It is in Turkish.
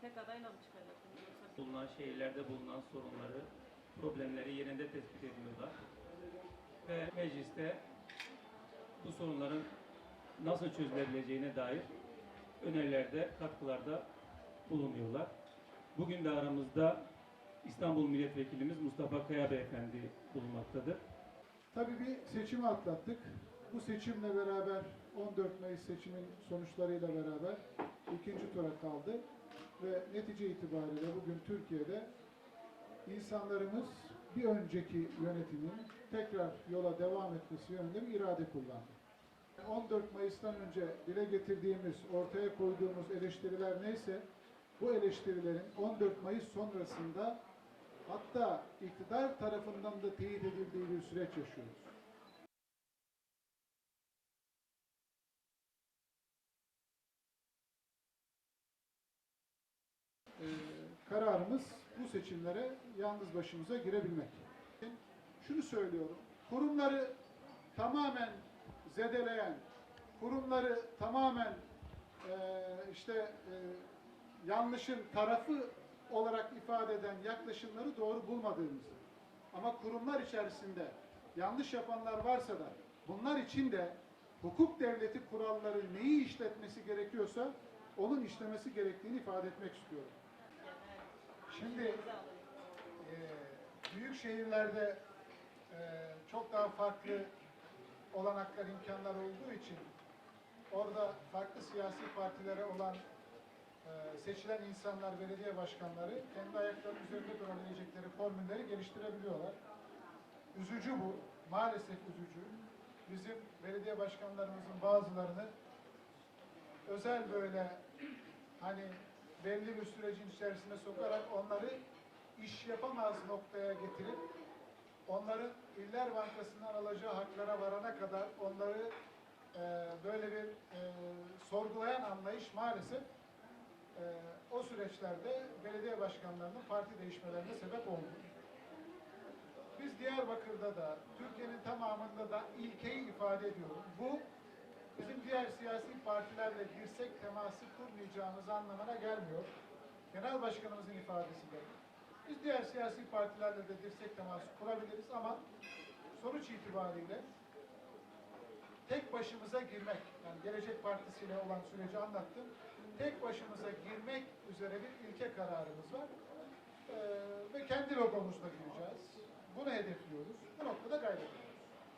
tek adayla mı çıkacaksınız? Yoksa Bulunan şehirlerde bulunan sorunları, problemleri yerinde tespit ediyorlar. Ve mecliste bu sorunların nasıl çözülebileceğine dair önerilerde, katkılarda bulunuyorlar. Bugün de aramızda İstanbul Milletvekilimiz Mustafa Kaya Beyefendi bulunmaktadır. Tabii bir seçimi atlattık. Bu seçimle beraber 14 Mayıs seçimin sonuçlarıyla beraber ikinci tura kaldı ve netice itibariyle bugün Türkiye'de insanlarımız bir önceki yönetimin tekrar yola devam etmesi yönünde bir irade kullandı. 14 Mayıs'tan önce dile getirdiğimiz, ortaya koyduğumuz eleştiriler neyse bu eleştirilerin 14 Mayıs sonrasında hatta iktidar tarafından da teyit edildiği bir süreç yaşıyoruz. Kararımız bu seçimlere yalnız başımıza girebilmek. Şunu söylüyorum, kurumları tamamen zedeleyen, kurumları tamamen e, işte e, yanlışın tarafı olarak ifade eden yaklaşımları doğru bulmadığımızı ama kurumlar içerisinde yanlış yapanlar varsa da bunlar için de hukuk devleti kuralları neyi işletmesi gerekiyorsa onun işlemesi gerektiğini ifade etmek istiyorum. Şimdi e, büyük şehirlerde e, çok daha farklı olanaklar, imkanlar olduğu için orada farklı siyasi partilere olan e, seçilen insanlar, belediye başkanları kendi ayaklarının üzerinde durabilecekleri formülleri geliştirebiliyorlar. Üzücü bu, maalesef üzücü. Bizim belediye başkanlarımızın bazılarını özel böyle hani belli bir sürecin içerisine sokarak onları iş yapamaz noktaya getirip onların İller Bankası'ndan alacağı haklara varana kadar onları e, böyle bir e, sorgulayan anlayış maalesef e, o süreçlerde belediye başkanlarının parti değişmelerine sebep oldu. Biz Diyarbakır'da da, Türkiye'nin tamamında da ilkeyi ifade ediyorum. Bu bizim diğer siyasi partilerle dirsek teması kurmayacağımız anlamına gelmiyor. Genel başkanımızın ifadesiyle. Biz diğer siyasi partilerle de dirsek teması kurabiliriz ama sonuç itibariyle tek başımıza girmek, yani Gelecek Partisi ile olan süreci anlattım. Tek başımıza girmek üzere bir ilke kararımız var. Ee, ve kendi logomuzla gireceğiz. Bunu hedefliyoruz. Bu noktada gayret ediyoruz.